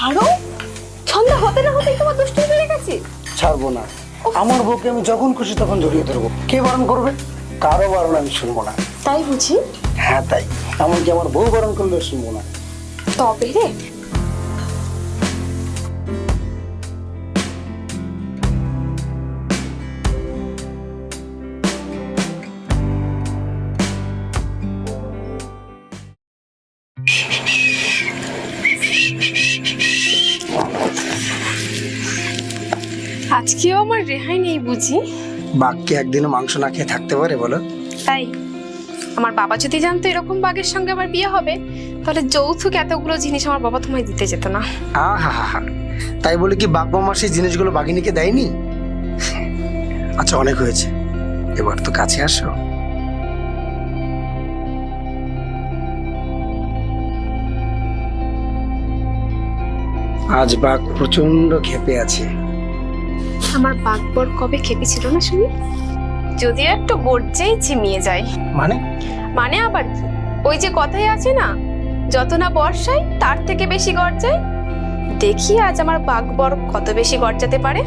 ছাড়ো? ছন্দ হতে না হতেই তোমার দুষ্টু বেড়ে গেছে। ছাড়বো না। আমার বউকে আমি যখন খুশি তখন জড়িয়ে ধরবো। কে বারণ করবে? কারও বারণ আমি শুনব না। তাই বুঝি? হ্যাঁ তাই। এমনকি আমার বউ বারণ করলেও শুনব না। তবে রে আজকেও আমার রেহাই নেই বুঝি? বাঘকে একদিনও মাংস না খেয়ে থাকতে পারে বলো? তাই? আমার বাবা যদি জানতো এরকম বাঘের সঙ্গে আমার বিয়ে হবে তাহলে যৌথুক এতগুলো জিনিস আমার বাবা তোমায় দিতে যেত না। আহা হা হা তাই বলে কি বাঘ মামা সেই জিনিসগুলো বাঘিনীকে দেয়নি? আচ্ছা অনেক হয়েছে। এবার তো কাছে আসো। আজ বাঘ প্রচণ্ড ক্ষেপে আছে। আমার বাঘ বর কবে খেপেছিল না শুনি? যদিও একটু গর্জেই ঝিমিয়ে যায়। মানে? মানে আবার কি? ওই যে কথাই আছে না যত না বর্ষায় তার থেকে বেশি গর্জায়? দেখি আজ আমার বাঘ বর কত বেশি গর্জাতে পারে।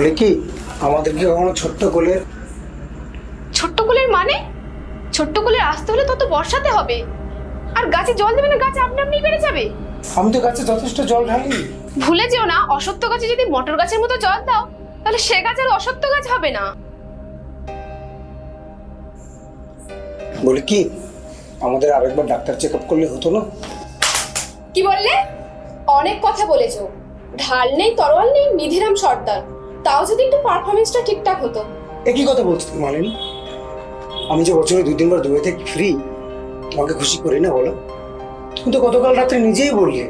বলে কি? আমাদের কি কখনো ছোট্ট কোলের? ছোট্ট কুলের মানে? ছোট্ট কুলের আসতে হলে তত বর্ষাতে হবে। আর গাছে জল দেবে না গাছ আপনি আপনি বেড়ে যাবে। আমি তো গাছে যথেষ্ট জল ঢালি। ভুলে যেও না অসত্য গাছে যদি মটর গাছের মতো জল দাও তাহলে সে গাছ আর অসত্য গাছ হবে না। বলে কি? আমাদের আরেকবার ডাক্তার চেক আপ করলে হতো না? কি বললে? অনেক কথা বলেছ। ঢাল নেই তরোয়াল নেই নিধিরাম সর্দার। তাও যদি একটু পারফরমেন্সটা ঠিকঠাক হতো। একই কথা বলছি তুমি মানেনি আমি যে বছরে দুই তিনবার দুয়ে থেকে ফ্রি তোমাকে খুশি করি না বলো? তুমি তো গতকাল রাত্রে নিজেই বললে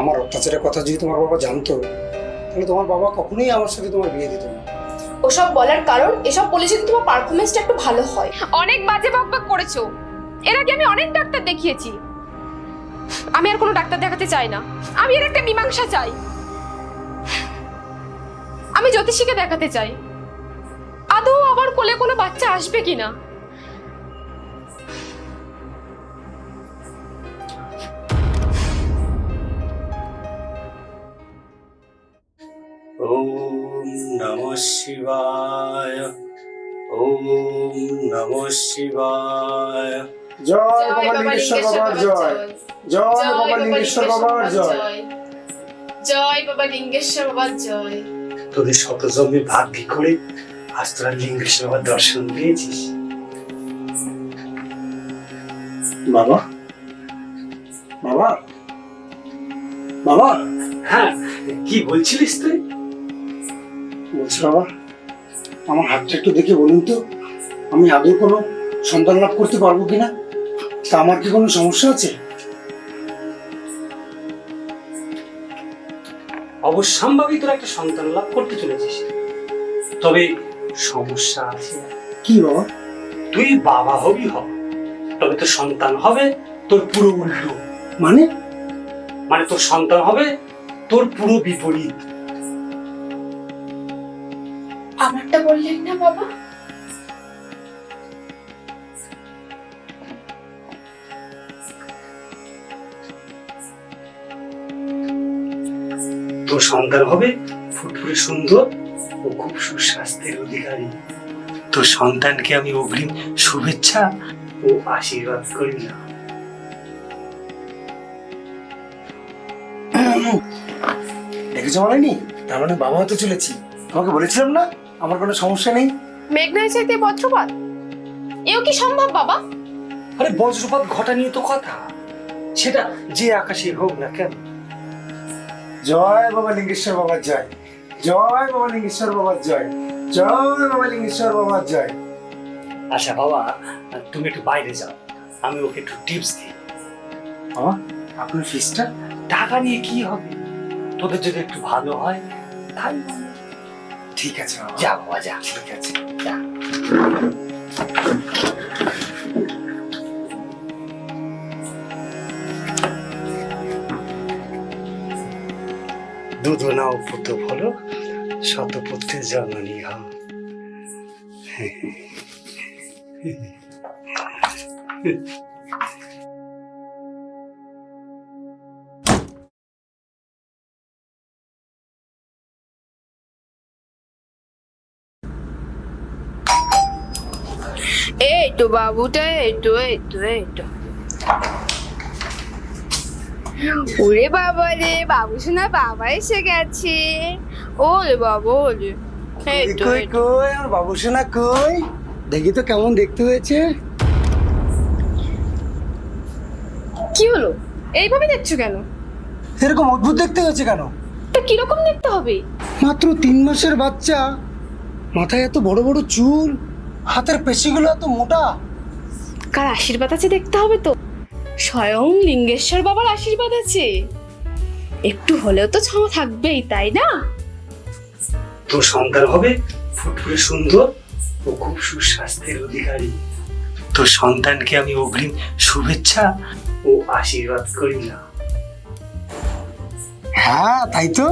আমার অত্যাচারের কথা যদি তোমার বাবা জানতো তাহলে তোমার বাবা কখনোই আমার সাথে তোমার বিয়ে দিত না। ওসব বলার কারণ এসব বলে যদি তোমার পারফরমেন্সটা একটু ভালো হয়। অনেক বাজে বকবক করেছ। এর আগে আমি অনেক ডাক্তার দেখিয়েছি। আমি আর কোনো ডাক্তার দেখাতে চাই না। আমি এর একটা মীমাংসা চাই। আমি জ্যোতিষীকে দেখাতে চাই। আদৌ আবার কোলে কোনো বাচ্চা আসবে কিনা? ওম নমঃ শিবায়। ওম নমঃ শিবায়। জয় বাবা লিঙ্গেশ্বর বাবার জয়। জয়। বাবা লিঙ্গেশ্বর বাবার জয়। জয়। বাবা লিঙ্গেশ্বর বাবার জয়। তোদের শত জন্মে ভাগ্য করে আজ তোরা লিঙ্গেশ্বর বাবার দর্শন পেয়েছিস বাবা? বাবা? বাবা? হ্যাঁ কি বলছিলিস তুই? বলছি বাবা আমার হাতটা একটু দেখে বলুন তো আমি আদৌ কোনো সন্তান লাভ করতে পারব কিনা? তা আমার কি কোনো সমস্যা আছে? অবশ্যম্ভাবী তোরা একটা সন্তান লাভ করতে চলেছিস। তবে সমস্যা আছে। কি বাবা? তুই বাবা হবি হ। তবে তোর সন্তান হবে তোর পুরো উল্টো। মানে? মানে তোর সন্তান হবে তোর পুরো বিপরীত। আমারটা বললেন না বাবা? তোর সন্তান হবে ফুটফুটে সুন্দর ও খুব সুস্বাস্থ্যের অধিকারী। তোর সন্তানকে আমি অগ্রিম শুভেচ্ছা ও আশীর্বাদ করি না। দেখেছ বলেনি তার মানে বাবা হতে চলেছি। তোমাকে বলেছিলাম না? আমার কোনো সমস্যা নেই। মেঘনায় চাইতে বজ্রপাত? এও কি সম্ভব বাবা? আরে বজ্রপাত ঘটা নিয়ে তো কথা। সেটা যে আকাশে হোক না কেন। জয় বাবা লিঙ্গেশ্বর বাবার জয়। জয় বাবা লিঙ্গেশ্বর বাবার জয়। জয় বাবা লিঙ্গেশ্বর বাবার জয়। আচ্ছা বাবা তুমি একটু বাইরে যাও। আমি ওকে একটু টিপস দিই। বাবা আপনার ফিসটা টাকা নিয়ে কি হবে? তোদের যদি একটু ভালো হয় তাই। ঠিক আছে যা বাবা যা। ঠিক আছে। যা। দুধ নাও পুত ফল শতপুত্রের জননী হও। এই তো বাবুটা এই তো এই তো এই তো ওরে বাবা রে বাবু শোনা বাবা এসে গেছে। ওরে বাবা ওরে। কই কই আমার বাবু সোনা কই? দেখি তো কেমন দেখতে হয়েছে। কি হলো? এইভাবে দেখছ কেন? এরকম অদ্ভুত দেখতে হয়েছে কেন? তা কীরকম দেখতে হবে? মাত্র তিন মাসের বাচ্চা। মাথায় এত বড় বড় চুল। হাতের পেশিগুলো এত মোটা। কার আশীর্বাদ আছে দেখতে হবে তো? স্বয়ং লিঙ্গেশ্বর বাবার আশীর্বাদ আছে। একটু হলেও তো ক্ষমা থাকবেই তাই না? তোর সন্তান হবে ফুটফুটে সুন্দর ও খুব সুস্বাস্থ্যের অধিকারী। তোর সন্তানকে আমি অগ্রিম শুভেচ্ছা ও আশীর্বাদ করি না। হ্যাঁ তাই তো।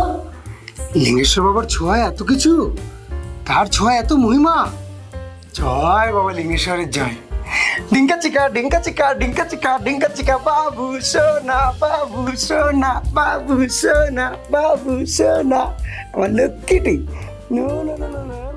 লিঙ্গেশ্বর বাবার ছোঁয়ায় এত কিছু তার ছোঁয়া এত মহিমা। জয় বাবা লিঙ্গেশ্বরের জয়। ডিঙ্কা চিকা ডিঙ্কা চিকা ডিঙ্কা চিকা ডিঙ্কা চিকা বাবু সোনা বাবু সোনা বাবু সোনা বাবু সোনা আমার লক্ষ্মীটি নো নো নো নো